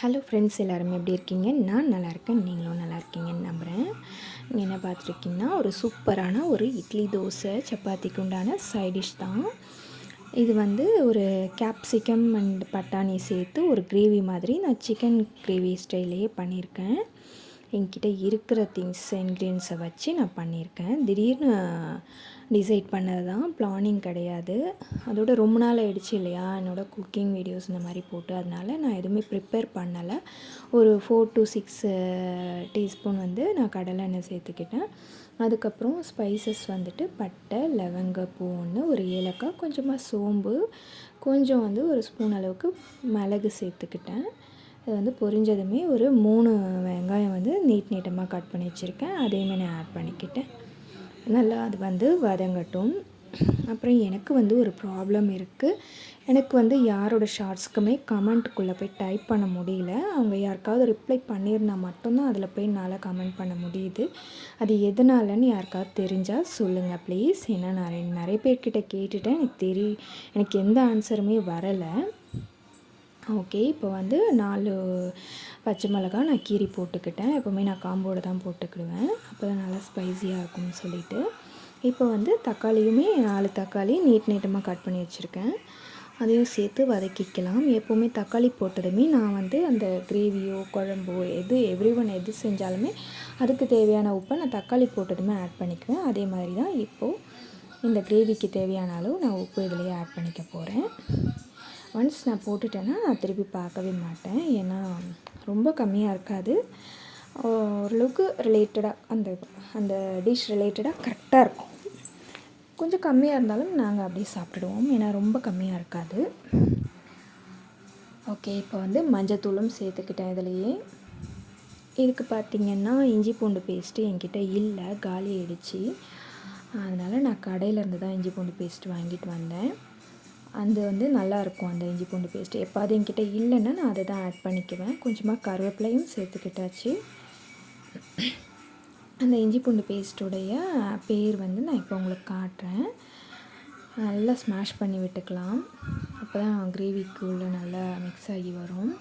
Hello friends எல்லாருமே எப்படி இருக்கீங்க? நான் நல்லா இருக்கேன் நீங்களும் நல்லா இருக்கீங்கன்னு நம்புகிறேன் நீங்கள் என்ன பார்த்துருக்கீங்கன்னா ஒரு சூப்பரான ஒரு இட்லி தோசை சப்பாத்திக்கு உண்டான சைடிஷ் தான். இது வந்து ஒரு கேப்சிகம் அண்ட் பட்டாணி சேர்த்து ஒரு கிரேவி மாதிரி நான் சிக்கன் கிரேவி ஸ்டைலையே பண்ணியிருக்கேன். என்கிட்ட இருக்கிற திங்ஸ் இன்க்ரீடியன்ஸை வச்சு நான் பண்ணியிருக்கேன். திடீர்னு டிசைட் பண்ணது தான். பிளானிங் கிடையாது. அதோட ரொம்ப நாள் ஆயிடுச்சு இல்லையா? என்னோடய குக்கிங் வீடியோஸ் இந்த மாதிரி போட்டு. அதனால நான் எதுவுமே ப்ரிப்பேர் பண்ணலை. ஒரு ஃபோர் டு சிக்ஸ் டீஸ்பூன் வந்து நான் கடலை எண்ணெய் சேர்த்துக்கிட்டேன். அதுக்கப்புறம் ஸ்பைசஸ் வந்துட்டு பட்டை லவங்க பூ ஒன்று ஒரு ஏலக்காய் கொஞ்சமாக சோம்பு கொஞ்சம் வந்து ஒரு ஸ்பூன் அளவுக்கு மிளகு சேர்த்துக்கிட்டேன். இது வந்து பொரிஞ்சதுமே ஒரு மூணு வெங்காயம் நீட் நீட்டமாக கட் பண்ணி வச்சுருக்கேன். அதையுமே நான் ஆட் பண்ணிக்கிட்டேன் நல்லா அது வந்து வதங்கட்டும். அப்புறம் எனக்கு வந்து ஒரு ப்ராப்ளம் இருக்குது எனக்கு வந்து யாரோட ஷார்ட்ஸ்க்குமே கமெண்ட்டுக்குள்ளே போய் டைப் பண்ண முடியல. அவங்க யாருக்காவது ரிப்ளை பண்ணியிருந்தா மட்டும்தான் அதில் போய் என்னால் கமெண்ட் பண்ண முடியுது. அது எதனாலன்னு யாருக்காவது தெரிஞ்சால் சொல்லுங்கள் ப்ளீஸ் ஏன்னா நிறைய நிறைய பேர்கிட்ட கேட்டுட்டேன். எனக்கு தெரி எனக்கு எந்த ஆன்சருமே வரலை. ஓகே இப்போ வந்து நாலு பச்சை மிளகா நான் கீரி போட்டுக்கிட்டேன். எப்போவுமே நான் காம்போடு தான் போட்டுக்கிடுவேன். அப்போ தான் நல்லா ஸ்பைஸியாக இருக்கும்னு சொல்லிவிட்டு இப்போ வந்து தக்காளியுமே நாலு தக்காளி நீட் நீட்டமாக கட் பண்ணி வச்சுருக்கேன். அதையும் சேர்த்து வதக்கிக்கலாம். எப்போவுமே தக்காளி போட்டதுமே நான் வந்து அந்த கிரேவியோ குழம்போ எது எவ்ரி ஒன் எது செஞ்சாலுமே அதுக்கு தேவையான உப்பை நான் தக்காளி போட்டதுமே ஆட் பண்ணிக்குவேன். அதே மாதிரி தான் இப்போது இந்த கிரேவிக்கு தேவையான அளவு நான் உப்பு இதிலேயே ஆட் பண்ணிக்க போகிறேன் ஒன்ஸ் நான் போட்டுட்டேன்னா நான் திருப்பி பார்க்கவே மாட்டேன். ஏன்னா ரொம்ப கம்மியாக இருக்காது. ஓரளவுக்கு ரிலேட்டடாக அந்த அந்த டிஷ் ரிலேட்டடாக கரெக்டாக இருக்கும். கொஞ்சம் கம்மியாக இருந்தாலும் நாங்கள் அப்படியே சாப்பிடுவோம். ஏன்னா ரொம்ப கம்மியாக இருக்காது. ஓகே இப்போ வந்து மஞ்சத்தூளும் சேர்த்துக்கிட்டேன் இதுலேயே. இதுக்கு பார்த்திங்கன்னா இஞ்சி பூண்டு பேஸ்ட்டு என்கிட்ட இல்லை. காலி ஆயிடுச்சு. அதனால் நான் கடையிலேருந்து தான் இஞ்சி பூண்டு பேஸ்ட் வாங்கிட்டு வந்தேன். அது வந்து நல்லாயிருக்கும் அந்த இஞ்சி பூண்டு பேஸ்ட்டு எப்போது என்கிட்ட இல்லைன்னா நான் அதை தான் ஆட் பண்ணிக்குவேன். கொஞ்சமாக கருவேப்பிலையும் சேர்த்துக்கிட்டாச்சு. அந்த இஞ்சி பூண்டு பேஸ்ட்டுடைய பேர் வந்து நான் இப்போ உங்களுக்கு காட்டுறேன். நல்லா ஸ்மாஷ் பண்ணி விட்டுக்கலாம். அப்போ தான் கிரேவிக்குள்ளே நல்லா மிக்ஸ் ஆகி வரும்.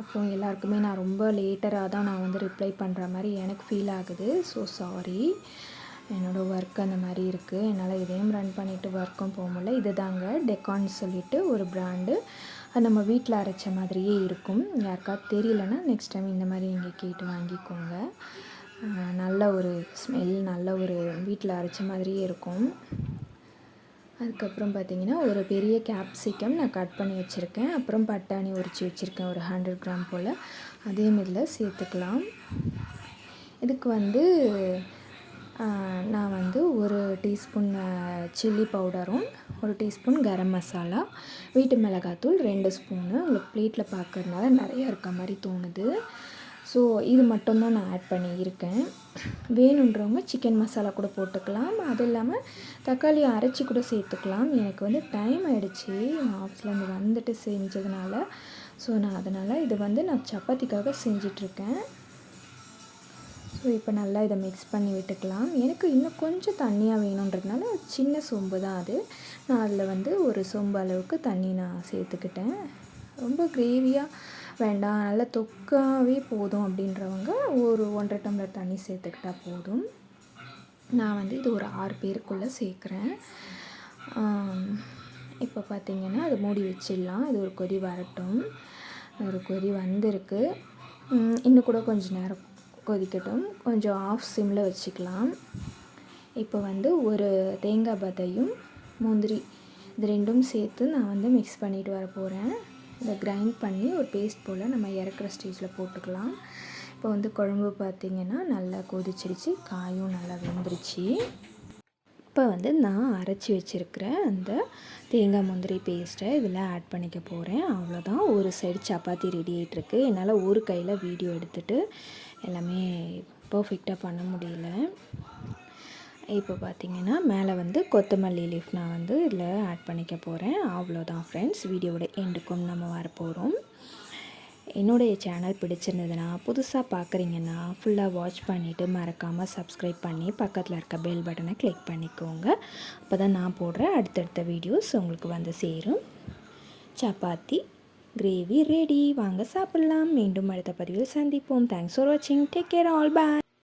அப்புறம் எல்லாருக்குமே நான் ரொம்ப லேட்டராக தான் நான் வந்து ரிப்ளை பண்ணுற மாதிரி எனக்கு ஃபீல் ஆகுது. ஸோ சாரி என்னோடய ஒர்க் அந்த மாதிரி இருக்குது என்னால் இதையும் ரன் பண்ணிவிட்டு ஒர்க்கும் போக முடியல. இது தாங்க டெக்கான்னு சொல்லிவிட்டு ஒரு ப்ராண்டு அது நம்ம வீட்டில் அரைச்ச மாதிரியே இருக்கும். யாருக்காவது தெரியலன்னா நெக்ஸ்ட் டைம் இந்த மாதிரி நீங்கள் கேட்டு வாங்கிக்கோங்க. நல்ல ஒரு ஸ்மெல் நல்ல ஒரு வீட்டில் அரைச்ச மாதிரியே இருக்கும். அதுக்கப்புறம் பார்த்திங்கன்னா ஒரு பெரிய கேப்சிகம் நான் கட் பண்ணி வச்சுருக்கேன். அப்புறம் பட்டாணி உரித்து வச்சுருக்கேன். ஒரு ஹண்ட்ரட் கிராம் போல். அதே மாதிரியில் சேர்த்துக்கலாம். இதுக்கு வந்து நான் வந்து ஒரு டீஸ்பூன் சில்லி பவுடரும் ஒரு டீஸ்பூன் கரம் மசாலா வீட்டு மிளகாத்தூள் ரெண்டு ஸ்பூனு. உங்களுக்கு ப்ளேட்டில் பார்க்குறதுனால நிறையா இருக்க மாதிரி தோணுது. ஸோ இது மட்டும்தான் நான் ஆட் பண்ணியிருக்கேன். வேணுன்றவங்க சிக்கன் மசாலா கூட போட்டுக்கலாம். அது இல்லாமல் தக்காளி அரைச்சி கூட சேர்த்துக்கலாம். எனக்கு வந்து டைம் ஆகிடுச்சி நான் ஆஃபீஸ்லேருந்து வந்துட்டு செஞ்சதுனால. ஸோ நான் அதனால் இது வந்து நான் சப்பாத்திக்காக செஞ்சிட்ருக்கேன். ஸோ இப்போ நல்லா இதை மிக்ஸ் பண்ணி விட்டுக்கலாம். எனக்கு இன்னும் கொஞ்சம் தண்ணியாக வேணுன்றதுனால சின்ன சொம்பு தான் அது. நான் அதில் வந்து ஒரு சொம்பு அளவுக்கு தண்ணி நான் சேர்த்துக்கிட்டேன். ரொம்ப கிரேவியாக வேண்டாம். நல்லா தொக்காவே போதும் அப்படின்றவங்க ஒரு ஒன்றரை டம்ளர் தண்ணி சேர்த்துக்கிட்டால் போதும். நான் வந்து இது ஒரு ஆறு பேருக்குள்ளே சேர்க்குறேன். இப்போ பார்த்திங்கன்னா அது மூடி வச்சிடலாம். இது ஒரு கொதி வரட்டும். ஒரு கொதி வந்திருக்கு. இன்னும் கூட கொஞ்சம் நேரம் கொதிக்கட்டும். கொஞ்சம் ஆஃப் சிம்மில் வச்சுக்கலாம். இப்போ வந்து ஒரு தேங்காய் பதையும் முந்திரி இது ரெண்டும் சேர்த்து நான் வந்து மிக்ஸ் பண்ணிட்டு வர போகிறேன் இதை கிரைண்ட் பண்ணி ஒரு பேஸ்ட் போல் நம்ம இறக்குற ஸ்டேஜில் போட்டுக்கலாம். இப்போ வந்து குழம்பு பார்த்திங்கன்னா நல்லா கொதிச்சிருச்சு. காயும் நல்லா வெந்துருச்சு. இப்போ வந்து நான் அரைச்சி வச்சுருக்கிற அந்த தேங்காய் முந்திரி பேஸ்ட்டை இதில் ஆட் பண்ணிக்க போகிறேன் அவ்வளோதான் ஒரு சைடு சப்பாத்தி ரெடி ஆகிட்டுருக்கு என்னால் ஒரு கையில் வீடியோ எடுத்துகிட்டு எல்லாமே பர்ஃபெக்டாக பண்ண முடியல. இப்போ பார்த்திங்கன்னா மேலே வந்து கொத்தமல்லி லீஃப் நான் வந்து இதில் ஆட் பண்ணிக்க போகிறேன் அவ்வளோதான் ஃப்ரெண்ட்ஸ் வீடியோட எண்டுக்கும் நம்ம வரப்போகிறோம் என்னுடைய சேனல் பிடிச்சிருந்ததுன்னா புதுசாக பார்க்குறீங்கன்னா ஃபுல்லாக வாட்ச் பண்ணிவிட்டு மறக்காமல் சப்ஸ்கிரைப் பண்ணி பக்கத்தில் இருக்க பெல் பட்டனை கிளிக் பண்ணிக்கோங்க. அப்போ தான் நான் போடுற அடுத்தடுத்த வீடியோஸ் உங்களுக்கு வந்து சேரும். சப்பாத்தி. கிரேவி ரெடி வாங்க சாப்பிட்லாம். மீண்டும் அடுத்த பதிவில் சந்திப்போம். தேங்க்ஸ் ஃபார் வாட்சிங் டேக் கேர் ஆல் பாய்